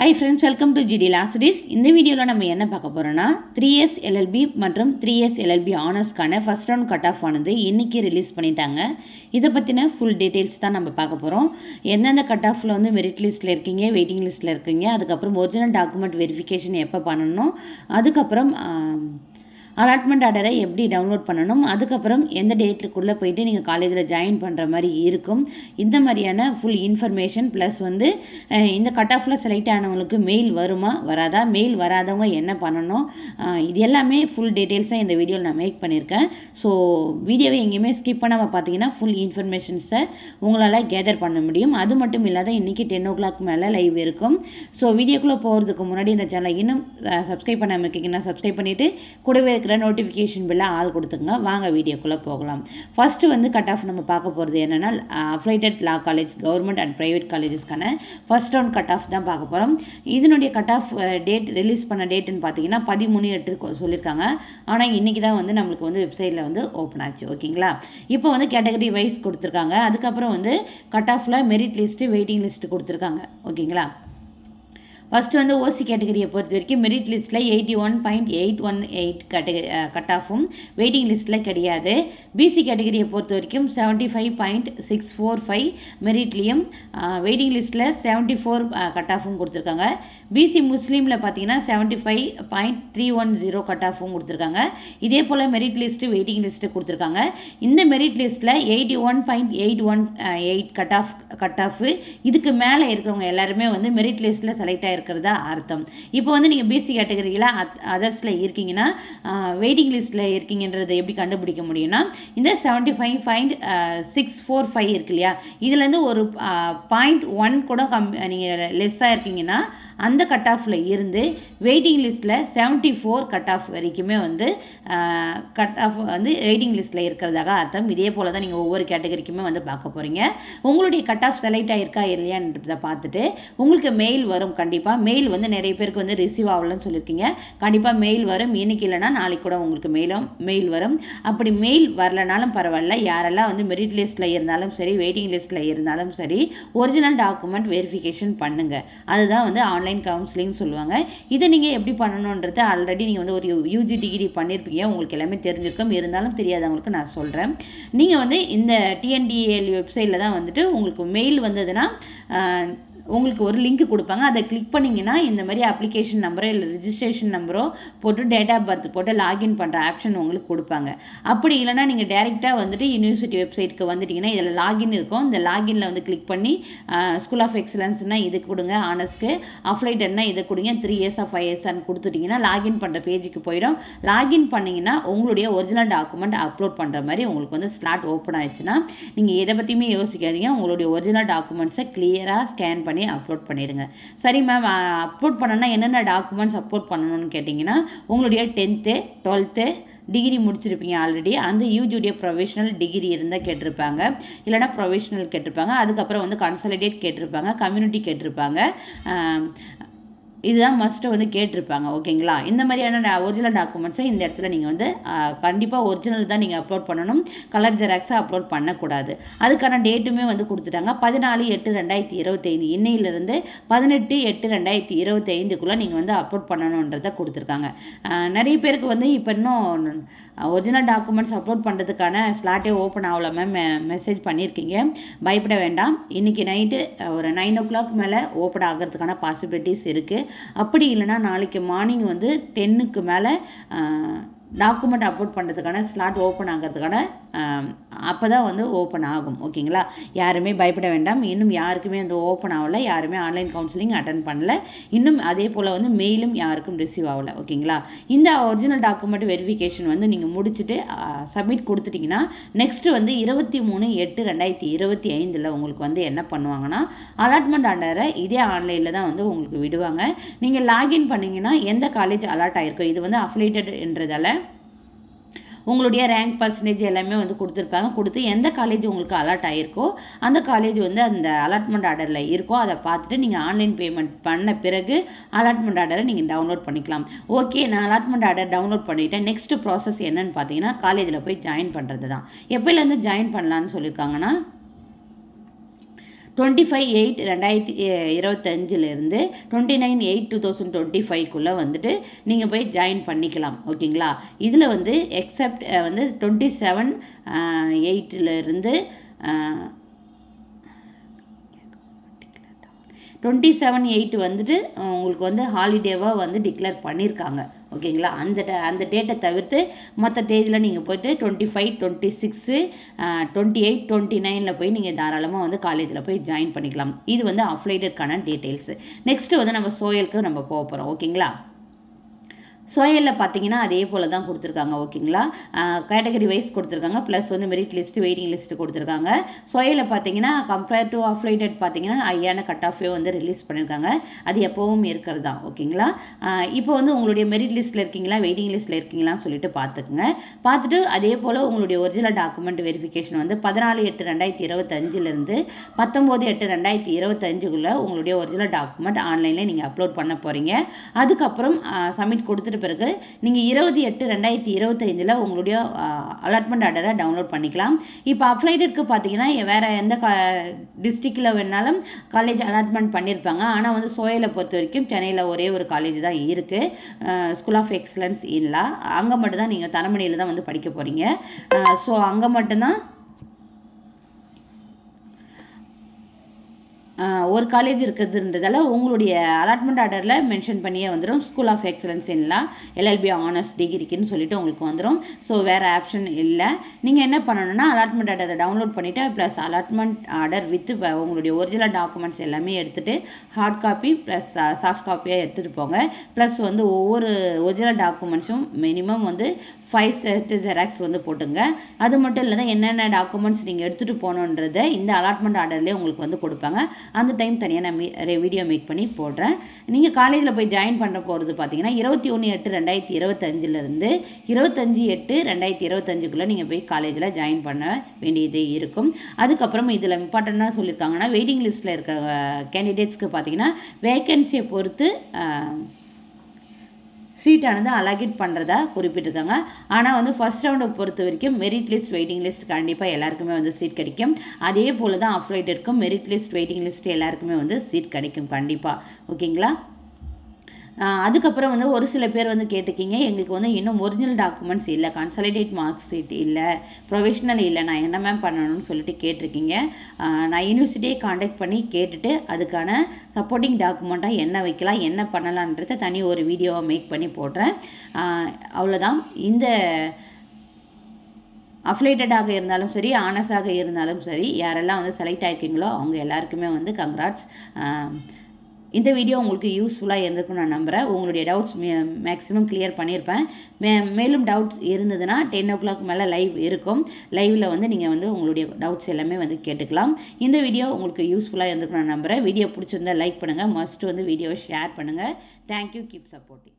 Hi friends welcome to G லாஸ்டிஸ் இந்த வீடியோவில் நம்ம என்ன பார்க்க போகிறோன்னா த்ரீ இயர்ஸ் எல்எல்பி மற்றும் த்ரீ இயர்ஸ் எல்எல்பி ஆனர்ஸ்க்கான ஃபஸ்ட் ரவுண்ட் கட் ஆஃப் ஆனது இன்றைக்கி ரிலீஸ் பண்ணிட்டாங்க. இதை பற்றின ஃபுல் டீட்டெயில்ஸ் தான் நம்ம பார்க்க போகிறோம் எந்தெந்த கட் ஆஃபில் வந்து மெரிட் லிஸ்ட்டில் இருக்கீங்க வெயிட்டிங் லிஸ்ட்டில் இருக்கீங்க அதுக்கப்புறம் ஒரிஜினல் டாக்குமெண்ட் வெரிஃபிகேஷன் எப்போ பண்ணணும் அதுக்கப்புறம் அலாட்மெண்ட் ஆர்டரை எப்படி டவுன்லோட் பண்ணணும்? அதுக்கப்புறம் எந்த டேட்டுக்குள்ளே போயிட்டு நீங்கள் காலேஜில் ஜாயின் பண்ணுற மாதிரி இருக்கும். இந்த மாதிரியான ஃபுல் இன்ஃபர்மேஷன் ப்ளஸ் வந்து இந்த கட் ஆஃபில் செலக்ட் ஆனவங்களுக்கு மெயில் வருமா? வராதா? மெயில் வராதவங்க என்ன பண்ணணும்? இது எல்லாமே ஃபுல் டீட்டெயில்ஸாக இந்த வீடியோவில் நான் மேக் பண்ணியிருக்கேன் ஸோ வீடியோவை எங்கேயுமே ஸ்கிப் பண்ணாமல் பார்த்தீங்கன்னா ஃபுல் இன்ஃபர்மேஷன்ஸை உங்களால் கேதர் பண்ண முடியும். அது மட்டும் இல்லாத இன்றைக்கி டென் ஓ கிளாக் மேலே லைவ் இருக்கும். ஸோ வீடியோக்குள்ளே போகிறதுக்கு முன்னாடி இந்த சேனலை இன்னும் சப்ஸ்கிரைப் பண்ணாமல் இருக்கீங்கன்னா சப்ஸ்கிரைப் பண்ணிவிட்டு கூடவே இருக்கிற நோட்டிஃபிகேஷன் பில்லை ஆள் கொடுத்துங்க வாங்க வீடியோக்குள்ளே போகலாம். ஃபஸ்ட்டு வந்து கட் ஆஃப் நம்ம பார்க்க போகிறது என்னென்னா affiliated law college government and private காலேஜஸ்க்கான first round cut off தான் பார்க்க போகிறோம் இதனுடைய கட் ஆஃப் டேட் ரிலீஸ் பண்ண டேட்டுன்னு பார்த்தீங்கன்னா பதிமூணு எட்டு சொல்லியிருக்காங்க ஆனால் இன்றைக்கி தான் வந்து நம்மளுக்கு வந்து வெப்சைட்டில் வந்து ஓப்பன் ஆச்சு. ஓகேங்களா இப்போ வந்து கேட்டகரி வைஸ் கொடுத்துருக்காங்க. அதுக்கப்புறம் வந்து கட் ஆஃபில் மெரிட் லிஸ்ட்டு வெயிட்டிங் லிஸ்ட்டு கொடுத்துருக்காங்க. ஓகேங்களா ஃபஸ்ட்டு வந்து ஓசி கேட்டகரியை பொறுத்த வரைக்கும் மெரிட் லிஸ்ட்டில் eighty one point eight one eight category cut ஆஃபும் waiting லிஸ்ட்டில் கிடையாது பிசி கேட்டகரியை பொறுத்த வரைக்கும் seventy five point six four five மெரிட்லேயும் waiting லிஸ்ட்டில் செவன்ட்டி ஃபோர் கட் ஆஃபும் கொடுத்துருக்காங்க பிசி முஸ்லீமில் பார்த்தீங்கன்னா seventy five point three one zero cut ஆஃபும் கொடுத்துருக்காங்க. இதே போல் மெரிட் லிஸ்ட்டு வெயிட்டிங் லிஸ்ட்டு கொடுத்துருக்காங்க. இந்த மெரிட் லிஸ்ட்டில் eighty one point eight one eight cut off cut off இதுக்கு மேலே இருக்கிறவங்க எல்லாருமே வந்து மெரிட் லிஸ்ட்டில் செலக்ட் இருக்கிறதா அர்த்தம். இப்போ வந்து நீங்கள் பிசி கேட்டகரியில் அதர்ஸில் இருக்கீங்கன்னா வெயிட்டிங் லிஸ்ட்டில் இருக்கீங்கன்றதை எப்படி கண்டுபிடிக்க முடியும்னா இந்த seventy five point six four five இருக்கு இல்லையா? இதுலேருந்து ஒரு பாயிண்ட் ஒன் கூட கம் நீங்கள் லெஸ்ஸாக இருக்கீங்கன்னா அந்த கட் ஆஃபில் இருந்து வெயிட்டிங் லிஸ்ட்டில் செவன்ட்டி ஃபோர் கட் ஆஃப் வரைக்குமே வந்து கட் ஆஃப் வந்து வெயிட்டிங் லிஸ்ட்டில் இருக்கிறதாக அர்த்தம். இதே போல் தான் நீங்கள் ஒவ்வொரு கேட்டகரிக்குமே வந்து பார்க்க போகிறீங்க உங்களுடைய கட் ஆஃப் செலக்ட் ஆகிருக்கா இல்லையான்றதை பார்த்துட்டு உங்களுக்கு மெயில் வரும் கண்டிப்பாக மெயில் வந்து நிறைய பேருக்கு வந்து ரிசீவ் ஆகலன்னு சொல்லியிருக்கீங்க கண்டிப்பாக மெயில் வரும். இன்னைக்கு இல்லைன்னா நாளைக்கு கூட உங்களுக்கு மெயிலும் மெயில் வரும். அப்படி மெயில் வரலனாலும் பரவாயில்ல. யாரெல்லாம் வந்து மெரிட் லிஸ்ட்டில் இருந்தாலும் சரி வெயிட்டிங் லிஸ்ட்டில் இருந்தாலும் சரி ஒரிஜினல் டாக்குமெண்ட் வெரிஃபிகேஷன் பண்ணுங்கள் அதுதான் வந்து ஆன்லைன் கவுன்சிலிங் சொல்லுவாங்க. இதை நீங்கள் எப்படி பண்ணணுன்றது ஆல்ரெடி நீங்கள் வந்து ஒரு யூஜி டிகிரி பண்ணியிருப்பீங்க உங்களுக்கு எல்லாமே தெரிஞ்சிருக்கும். இருந்தாலும் தெரியாதவங்களுக்கு நான் சொல்கிறேன் நீங்கள் வந்து இந்த டிஎன்டிஏஎல் வெப்சைட்டில் தான் வந்துட்டு உங்களுக்கு மெயில் வந்ததுன்னா உங்களுக்கு ஒரு லிங்க் கொடுப்பாங்க. அதை கிளிக் பண்ணிங்கன்னா இந்த மாதிரி அப்ளிகேஷன் நம்பரோ இல்லை ரிஜிஸ்ட்ரேஷன் நம்பரோ போட்டு டேட் ஆஃப் பர்த் போட்டு லாகின் பண்ணுற ஆப்ஷன் உங்களுக்கு கொடுப்பாங்க. அப்படி இல்லைன்னா நீங்கள் டேரெக்டாக வந்துட்டு யூனிவர்சிட்டி வெப்சைட்டுக்கு வந்துட்டிங்கன்னா இதில் லாகின் இருக்கும். இந்த லாகின்ல வந்து கிளிக் பண்ணி ஸ்கூல் ஆஃப் எக்ஸலன்ஸ்னால் இது கொடுங்க ஆனர்ஸ்க்கு அஃப்ளைட்டட்னா இதை கொடுங்க. த்ரீ இயர்ஸ் ஆஃப் ஃபைவ் இயர்ஸ்ன்னு கொடுத்துட்டிங்கன்னா லாகின் பண்ணுற பேஜுக்கு போயிடும். லாகின் பண்ணிங்கன்னா உங்களுடைய ஒரிஜினல் டாக்குமெண்ட் அப்லோட் பண்ணுற மாதிரி உங்களுக்கு வந்து ஸ்லாட் ஓப்பன் ஆயிடுச்சுன்னா நீங்கள் எதை பற்றியுமே யோசிக்காதீங்க. உங்களுடைய ஒரிஜினல் டாக்குமெண்ட்ஸை கிளியராக ஸ்கேன் பண்ணி அப்லோட் பண்ணிடுங்க. சரி மேம் அப்லோட் பண்ணனா என்னென்ன டாக்குமெண்ட்ஸ் அப்லோட் பண்ணணும்னு கேட்டிங்கன்னா உங்களுடைய டென்த்து டுவெல்த்து டிகிரி முடிச்சிருப்பீங்க ஆல்ரெடி அந்த யூஜியுடைய ப்ரொஃபஷனல் டிகிரி இருந்தால் கேட்டிருப்பாங்க. இல்லைனா ப்ரொஃபஷனல் கேட்டிருப்பாங்க. அதுக்கப்புறம் வந்து கன்சல்டேட் கேட்டிருப்பாங்க கம்யூனிட்டி கேட்டிருப்பாங்க. இதுதான் மஸ்ட்டு வந்து கேட்டிருப்பாங்க ஓகேங்களா இந்த மாதிரியான ஒரிஜினல் டாக்குமெண்ட்ஸை இந்த இடத்துல நீங்கள் வந்து கண்டிப்பாக ஒரிஜினல் தான் நீங்கள் அப்லோட் பண்ணணும். கலர் ஜெராக்ஸை அப்லோட் பண்ணக்கூடாது. அதுக்கான டேட்டுமே வந்து கொடுத்துட்டாங்க. பதினாலு எட்டு ரெண்டாயிரத்தி இருபத்தைந்து இன்னையிலிருந்து பதினெட்டு எட்டு ரெண்டாயிரத்தி இருபத்தைந்துக்குள்ளே நீங்கள் வந்து அப்லோட் பண்ணணுன்றதை கொடுத்துருக்காங்க. நிறைய பேருக்கு வந்து இப்போ இன்னும் ஒரிஜினல் டாக்குமெண்ட்ஸ் அப்லோட் பண்ணுறதுக்கான ஸ்லாட்டே ஓப்பன் ஆகல மேம் மெசேஜ் பண்ணியிருக்கீங்க. பயப்பட வேண்டாம். இன்றைக்கி நைட்டு ஒரு நைன் ஓ கிளாக் மேலே ஓப்பன் ஆகிறதுக்கான பாசிபிலிட்டிஸ் இருக்குது அப்படி இல்லைன்னா நாளைக்கு மார்னிங் வந்து டென்னுக்கு மேலே டாக்குமெண்ட் அப்லோட் பண்ணுறதுக்கான ஸ்லாட் ஓப்பன் ஆகிறதுக்கான அப்போ தான் வந்து ஓப்பன் ஆகும் ஓகேங்களா? யாருமே பயப்பட வேண்டாம். இன்னும் யாருக்குமே அந்த ஓப்பன் ஆகலை. யாருமே ஆன்லைன் கவுன்சிலிங் அட்டன் பண்ணல. இன்னும் அதே போல் வந்து மெயிலும் யாருக்கும் ரிசீவ் ஆகலை ஓகேங்களா? இந்த ஒரிஜினல் டாக்குமெண்ட் வெரிஃபிகேஷன் வந்து நீங்கள் முடிச்சுட்டு சப்மிட் கொடுத்துட்டிங்கன்னா நெக்ஸ்ட்டு வந்து இருபத்தி மூணு எட்டு ரெண்டாயிரத்தி இருபத்தி ஐந்தில் உங்களுக்கு வந்து என்ன பண்ணுவாங்கன்னா அலாட்மெண்ட் ஆண்டரை இதே ஆன்லைனில் தான் வந்து உங்களுக்கு விடுவாங்க. நீங்கள் லாகின் பண்ணிங்கன்னா எந்த காலேஜ் அலாட் ஆகிருக்கோ இது வந்து அஃபிலேட்டட்ன்றதால உங்களுடைய ரேங்க் பர்சன்டேஜ் எல்லாமே வந்து கொடுத்துருப்பாங்க. கொடுத்து எந்த காலேஜ் உங்களுக்கு அலாட் ஆகிருக்கோ அந்த காலேஜ் வந்து அந்த அலாட்மெண்ட் ஆர்டரில் இருக்கோ அதை பார்த்துட்டு நீங்கள் ஆன்லைன் பேமெண்ட் பண்ண பிறகு அலாட்மெண்ட் ஆர்டரை நீங்கள் டவுன்லோட் பண்ணிக்கலாம். ஓகே நான் அலாட்மெண்ட் ஆர்டர் டவுன்லோட் பண்ணிவிட்டேன் நெக்ஸ்ட் ப்ராசஸ் என்னன்னு பார்த்தீங்கன்னா காலேஜில் போய் ஜாயின் பண்ணுறது தான் எப்போலேருந்து ஜாயின் பண்ணலான்னு சொல்லியிருக்காங்கன்னா டுவெண்ட்டி ஃபைவ் எயிட் ரெண்டாயிரத்தி இருபத்தஞ்சிலேருந்து twenty nine eight two thousand twenty ஃபைவ்க்குள்ளே வந்துட்டு நீங்கள் போய் ஜாயின் பண்ணிக்கலாம் ஓகேங்களா? இதில் வந்து எக்ஸப்ட் வந்து டுவெண்ட்டி செவன் எயிட்டிலேருந்து டுவெண்ட்டி செவன் எயிட் வந்துட்டு உங்களுக்கு வந்து ஹாலிடேவாக வந்து டிக்ளேர் பண்ணியிருக்காங்க ஓகேங்களா? அந்த அந்த டேட்டை தவிர்த்து மற்ற தேதியில் நீங்கள் போய்ட்டு twenty five twenty six twenty eight twenty நைனில் போய் நீங்கள் தாராளமாக வந்து காலேஜில் போய் ஜாயின் பண்ணிக்கலாம். இது வந்து அஃப்ளைடட்கான டீட்டெயில்ஸு நெக்ஸ்ட்டு வந்து நம்ம சோயலுக்கு நம்ம போக போகிறோம் ஓகேங்களா? சோயலில் பார்த்தீங்கன்னா அதே போல் தான் கொடுத்துருக்காங்க ஓகேங்களா? கேட்டகரி வைஸ் கொடுத்துருக்காங்க ப்ளஸ் வந்து மெரிட் லிஸ்ட்டு வெயிட்டிங் லிஸ்ட்டு கொடுத்துருக்காங்க. சோயலில் பார்த்தீங்கன்னா கம்பேர் டு அஃப்லைடட் பார்த்தீங்கன்னா ஐயான கட் ஆஃபே வந்து ரிலீஸ் பண்ணியிருக்காங்க அது எப்போவும் இருக்கிறது தான் ஓகேங்களா இப்போ வந்து உங்களுடைய மெரிட் லிஸ்ட்டில் இருக்கீங்களா வெயிட்டிங் லிஸ்ட்டில் இருக்கீங்களான்னு சொல்லிட்டு பார்த்துக்குங்க பார்த்துட்டு அதே போல் உங்களுடைய ஒரிஜினல் டாக்குமெண்ட் வெரிஃபிகேஷன் வந்து பதினாலு எட்டு ரெண்டாயிரத்தி இருபத்தஞ்சிலேருந்து பத்தொம்போது எட்டு ரெண்டாயிரத்தி இருபத்தஞ்சுக்குள்ளே உங்களுடைய ஒரிஜினல் டாக்குமெண்ட் ஆன்லைனில் நீங்கள் அப்லோட் பண்ண போகிறீங்க அதுக்கப்புறம் சப்மிட் கொடுத்துட்டு பிறகு நீங்கள் இருபது எட்டு ரெண்டாயிரத்தி இருபத்தைந்தில் உங்களுடைய அலாட்மெண்ட் ஆர்டரை டவுன்லோட் பண்ணிக்கலாம். இப்போ அப்ளைடட்க்கு பார்த்தீங்கன்னா வேறு எந்த க டிஸ்ட்ரிக்டில் வேணாலும் காலேஜ் அலாட்மெண்ட் பண்ணியிருப்பாங்க ஆனால் வந்து சோயலை பொறுத்த வரைக்கும் சென்னையில் ஒரே ஒரு காலேஜ் தான் இருக்குது ஸ்கூல் ஆஃப் எக்ஸலன்ஸ் இன்லா அங்கே மட்டும்தான் நீங்கள் தரமணியில் தான் வந்து படிக்க போகிறீங்க ஸோ அங்கே மட்டும்தான் ஒரு காலேஜ் இருக்கிறதுன்றதால உங்களுடைய அலாட்மெண்ட் ஆர்டரில் மென்ஷன் பண்ணியே வந்துடும் ஸ்கூல் ஆஃப் எக்ஸலன்ஸ் இல்லா எல்எல்பி ஆனர்ஸ் டிகிரிக்குன்னு சொல்லிட்டு உங்களுக்கு வந்துடும் ஸோ வேறு ஆப்ஷன் இல்லை. நீங்கள் என்ன பண்ணணும்னா அலாட்மெண்ட் ஆர்டரை டவுன்லோட் பண்ணிவிட்டு ப்ளஸ் அலாட்மெண்ட் ஆர்டர் வித் உங்களுடைய ஒரிஜினல் டாக்குமெண்ட்ஸ் எல்லாமே எடுத்துகிட்டு ஹார்ட் காப்பி ப்ளஸ் சாஃப்ட் காப்பியாக எடுத்துகிட்டு போங்க. ப்ளஸ் வந்து ஒவ்வொரு ஒரிஜினல் டாக்குமெண்ட்ஸும் மினிமம் வந்து ஃபைவ் செட்டு ஜெராக்ஸ் வந்து போட்டுங்க. அது மட்டும் இல்லாத என்னென்ன டாக்குமெண்ட்ஸ் நீங்கள் எடுத்துகிட்டு போகணுன்றதை இந்த அலாட்மெண்ட் ஆர்டர்லேயே உங்களுக்கு வந்து கொடுப்பாங்க. அந்த டைம் தனியாக நான் வீடியோ மேக் பண்ணி போடுறேன். நீங்கள் காலேஜில் போய் ஜாயின் பண்ண போகிறது பார்த்தீங்கன்னா இருபத்தி ஒன்று எட்டு ரெண்டாயிரத்தி இருபத்தஞ்சிலேருந்து இருபத்தஞ்சி எட்டு ரெண்டாயிரத்தி இருபத்தஞ்சுக்குள்ளே நீங்கள் போய் காலேஜில் ஜாயின் பண்ண வேண்டியது இருக்கும். அதுக்கப்புறம் இதில் இம்பார்ட்டண்ட்டாக சொல்லியிருக்காங்கன்னா வெயிட்டிங் லிஸ்ட்டில் இருக்க கேண்டிடேட்ஸ்க்கு பார்த்தீங்கன்னா வேக்கன்சியை பொறுத்து சீட்டானது அலாகேட் பண்ணுறதா குறிப்பிட்டிருக்காங்க. ஆனால் வந்து ஃபஸ்ட் ரவுண்டை பொறுத்த வரைக்கும் மெரிட் லிஸ்ட் வெயிட்டிங் லிஸ்ட் கண்டிப்பாக எல்லாருக்குமே வந்து சீட் கிடைக்கும். அதே போல் தான் அஃப்லைடருக்கும் மெரிட் லிஸ்ட் வெயிட்டிங் லிஸ்ட் எல்லாருக்குமே வந்து சீட் கிடைக்கும் கண்டிப்பாக ஓகேங்களா அதுக்கப்புறம் வந்து ஒரு சில பேர் வந்து கேட்டிருக்கீங்க எங்களுக்கு வந்து இன்னும் ஒரிஜினல் டாக்குமெண்ட்ஸ் இல்லை கன்சாலிடேட் மார்க் ஷீட் இல்லை ப்ரொஃபஷனல் இல்லை நான் என்ன மேம் பண்ணணும்னு சொல்லிட்டு கேட்டிருக்கீங்க. நான் யூனிவர்சிட்டியை காண்டாக்ட் பண்ணி கேட்டுட்டு அதுக்கான சப்போர்ட்டிங் டாக்குமெண்ட்டாக என்ன வைக்கலாம் என்ன பண்ணலான்றத தனி ஒரு வீடியோவை மேக் பண்ணி போடுறேன். அவ்வளோதான் இந்த அஃப்லேட்டடாக இருந்தாலும் சரி ஆனஸாக இருந்தாலும் சரி யாரெல்லாம் வந்து செலக்ட் ஆகிருக்கீங்களோ அவங்க எல்லாருக்குமே வந்து கங்க்ராட்ஸ் இந்த வீடியோ உங்களுக்கு யூஸ்ஃபுல்லாக இருந்திருக்கும் நான் நம்புகிறேன் உங்களுடைய டவுட்ஸ் மே மேக்ஸிமம் கிளியர் பண்ணியிருப்பேன். மே மேலும் டவுட்ஸ் இருந்ததுன்னா டென் ஓ கிளாக் மேலே லைவ் இருக்கும். லைவில் வந்து நீங்கள் வந்து உங்களுடைய டவுட்ஸ் எல்லாமே வந்து கேட்டுக்கலாம். இந்த வீடியோ உங்களுக்கு யூஸ்ஃபுல்லாக இருந்திருக்கும் நான் நம்புகிறேன் வீடியோ பிடிச்சிருந்தா லைக் பண்ணுங்கள் மஸ்ட் வந்து வீடியோவை ஷேர் பண்ணுங்கள் தேங்க்யூ கீப் சப்போர்ட்டிங்